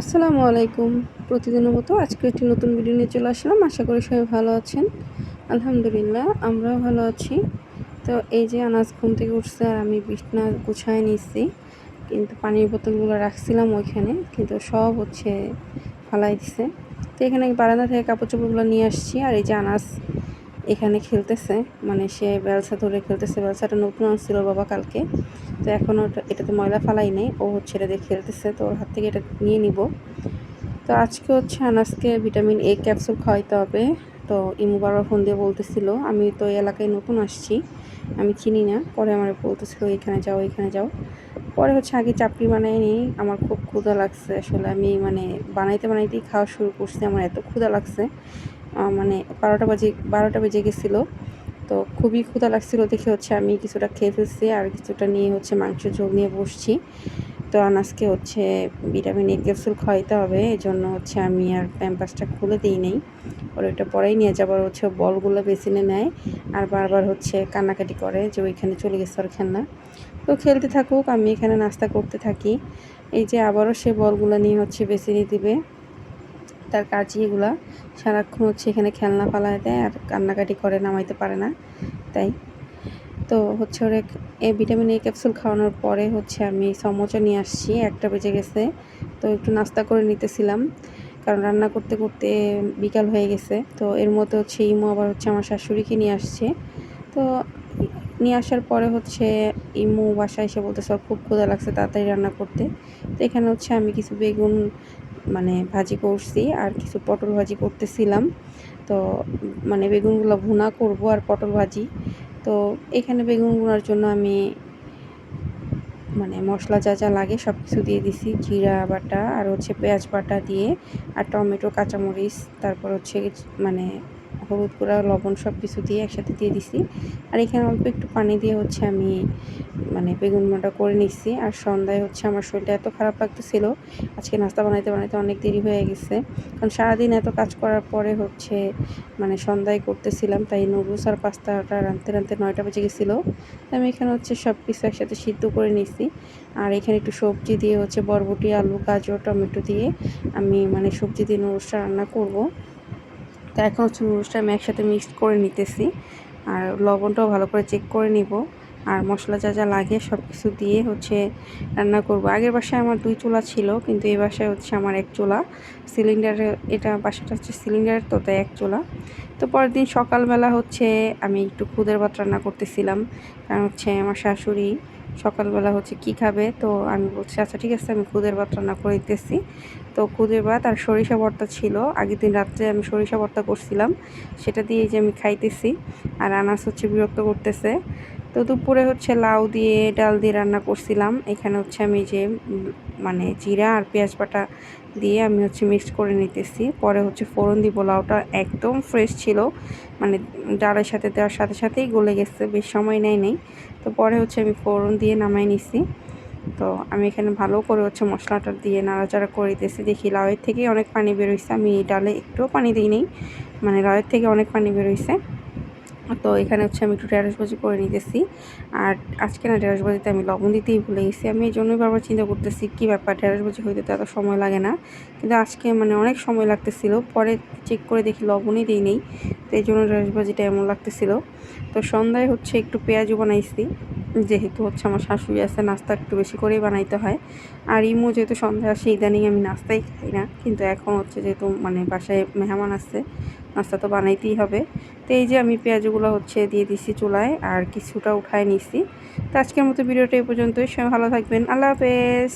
আসসালামু আলাইকুম। প্রতিদিনের মতো আজকে একটি নতুন ভিডিও নিয়ে চলে আসলাম। আশা করি সবাই ভালো আছেন। আলহামদুলিল্লাহ, আমরাও ভালো আছি। তো এই যে আনাজ ঘুম থেকে উঠছে আর আমি বিছনা গুছায় নিচ্ছি কিন্তু পানির বোতলগুলো রাখছিলাম ওইখানে, কিন্তু সব হচ্ছে ফালাই দিছে। তো এখানে বারান্দা থেকে কাপড় চোপড়গুলো নিয়ে আসছি আর এই যে আনাজ এখানে খেলতেছে। মানে সে ব্যবসা ধরে খেলতেছে। ব্যবসাটা নতুন আনছিল বাবা কালকে। তো এখনও এটাতে ময়লা ফালাই নেই। ও হচ্ছে এটা দিয়ে খেলতেছে। তো ওর হাত থেকে এটা নিয়ে নিব। তো আজকে হচ্ছে আনাজকে ভিটামিন এ ক্যাপসুল খাওয়াইতে হবে। তো ইমুবার ফোন দিয়ে বলতেছিল, আমি তো এলাকায় নতুন আসছি। আমি চিনি না। পরে আমার বলতেছিল, এখানে যাও এখানে যাও। পরে হচ্ছে আগে চাপড়ি বানাই নিই। আমার খুব ক্ষুধা লাগছে আসলে। আমি মানে বানাইতে, বানাইতেই খাওয়া শুরু করছি। আমার এত ক্ষুধা লাগছে। মানে বারোটা বাজে, বারোটা বেজে গেছিল। তো খুবই ক্ষুধা লাগছিল দেখে হচ্ছে আমি কিছুটা খেয়ে ফেলছি আর কিছুটা নিয়ে হচ্ছে মাংস ঝোল নিয়ে বসছি। তো আনাজকে হচ্ছে ভিটামিন এ ক্যাপসুল খাওয়াইতে হবে। এই জন্য হচ্ছে আমি আর প্যাম্পাসটা খুলে দিই নেই। ওর ওইটা পরেই নিয়ে যাবার হচ্ছে বলগুলো বেসিনে নেয় আর বারবার হচ্ছে কান্নাকাটি করে যে ওইখানে চলে গেছে ওর খেলনা। তো খেলতে থাকুক, আমি এখানে নাস্তা করতে থাকি। এই যে আবারও সে বলগুলো নিয়ে হচ্ছে বেসিনে দিবে। তার কাজই এগুলা। সারাক্ষণ হচ্ছে এখানে খেলনা পালায় দেয় আর কান্নাকাটি করে, নামাইতে পারে না। তাই। তো হচ্ছে ওর এ ভিটামিন এ ক্যাপসুল খাওয়ানোর পরে হচ্ছে আমি সমোচা নিয়ে আসছি। একটা বেজে গেছে। তো একটু নাস্তা করে নিতেছিলাম। কারণ রান্না করতে করতে বিকাল হয়ে গেছে। তো এর মতো হচ্ছে ইমো আবার হচ্ছে আমার শাশুড়িকে নিয়ে আসছে। তো নিয়ে আসার পরে হচ্ছে ইমু বাসায় এসে বলতে সব খুব ক্ষুদা লাগছে, তাড়াতাড়ি রান্না করতে। তো এখানে হচ্ছে আমি কিছু বেগুন মানে ভাজি করছি আর কিছু পটল ভাজি করতেছিলাম। তো মানে বেগুনগুলো ভুনা করব আর পটল ভাজি। তো এখানে বেগুন ভুনার জন্য আমি মানে মশলা যা যা লাগে সব কিছু দিয়ে দিছি। জিরা বাটা আর হচ্ছে পেঁয়াজ বাটা দিয়ে আর টমেটো, কাঁচামরিচ, তারপর হচ্ছে মানে হলুদ গুঁড়া, লবণ সব কিছু দিয়ে একসাথে দিয়ে দিছি। আর এখানে অল্প একটু পানি দিয়ে হচ্ছে আমি মানে বেগুন মাটা করে নিচ্ছি আর সন্ধ্যায় হচ্ছে আমার শরীরটা এত খারাপ লাগতেছিল, আজকে নাস্তা বানাইতে বানাইতে অনেক দেরি হয়ে গেছে। কারণ সারাদিন এত কাজ করার পরে হচ্ছে মানে সন্ধ্যায় করতেছিলাম, তাই নুডলস আর পাস্তাটা রাঁধতে রাঁধতে নয়টা বেজে গেছিল। আমি এখানে হচ্ছে সব কিছু একসাথে সিদ্ধ করে নিছি। আর এখানে একটু সবজি দিয়ে হচ্ছে বরবটি, আলু, গাজর, টমেটো দিয়ে আমি মানে সবজি দিয়ে নুডলসটা রান্না করব। তো এখন হচ্ছে নুডলসটা আমি একসাথে মিক্সড করে নিতেছি। আর লবণটাও ভালো করে চেক করে নিব। আর মশলা যা যা লাগে সব কিছু দিয়ে হচ্ছে রান্না করব। আগের বাসায় আমার দুই চুলা ছিল, কিন্তু এই বাসায় হচ্ছে আমার এক চুলা। সিলিন্ডারে, এটা বাসাটা হচ্ছে সিলিন্ডার তো তাই এক চুলা। তো পরের দিন সকালবেলা হচ্ছে আমি একটু খুদের ভাত রান্না করতেছিলাম। কারণ হচ্ছে আমার শাশুড়ি সকালবেলা হচ্ছে কি খাবে? তো আমি বলছি আচ্ছা ঠিক আছে, আমি খুদের ভাত রান্না করে দিতেছি। তো খুদের ভাত আর সরিষা ভর্তা ছিল। আগের দিন রাত্রে আমি সরিষা ভর্তা করছিলাম। সেটা দিয়ে যে আমি খাইতেছি। আর আনাস হচ্ছে বিরক্ত করতেছে। তো দুপুরে হচ্ছে লাউ দিয়ে, ডাল দিয়ে রান্না করছিলাম। এখানে হচ্ছে আমি যে মানে জিরা আর পেঁয়াজ বাটা দিয়ে আমি হচ্ছে মিক্সড করে নিতেছি। পরে হচ্ছে ফোড়ন দিব, লাউটা একদম ফ্রেশ ছিল। মানে ডালের সাথে দেওয়ার সাথে সাথেই গলে গেছে, বেশ সময় নেয় নেই। তো পরে হচ্ছে আমি ফোড়ন দিয়ে নামাই নিছি। তো আমি এখানে ভালো করে হচ্ছে মশলাটা দিয়ে নাড়াচাড়া করে দিতেছি। দেখি লাউয়ের থেকে অনেক পানি বেরোইছে আমি ডালে একটুও পানি দিই নেই। মানে লাউয়ের থেকে অনেক পানি বেরোইছে তো এখানে হচ্ছে আমি একটু ঢেঁড়স ভাজি করে নিতেছি। আর আজকে না ঢেঁড়স ভাজিতে আমি লবণ দিতেই ভুলে গেছি। আমি এই জন্যই বারবার চিন্তা করতেছি, কী ব্যাপার ঢেঁড়স ভাজি হইতে তো এত সময় লাগে না? কিন্তু আজকে মানে অনেক সময় লাগতেছিল, পরে চেক করে দেখি লবণই দিই নেই। তো এই জন্য ঢেঁড়স ভাজিটা এমন লাগতেছিল। তো সন্ধ্যায় হচ্ছে একটু পেঁয়াজও বানাইছি। যেহেতু হচ্ছে আমার শাশুড়ি আছে, নাস্তা একটু বেশি করেই বানাইতে হয়। আর ইমো যেহেতু সন্ধ্যায় আসে, ইদানিং আমি নাস্তাই খাই না। কিন্তু এখন হচ্ছে যেহেতু মানে বাসায় মেহমান আছে নাস্তা তো বানাইতেই হবে। তো এই যে আমি পেঁয়াজগুলো হচ্ছে দিয়ে দিছি চুলায় আর কিছুটা উঠায় নিছি। তো আজকের মতো ভিডিওটা এই পর্যন্তই। সবাই ভালো থাকবেন। আল্লাহ হাফেজ।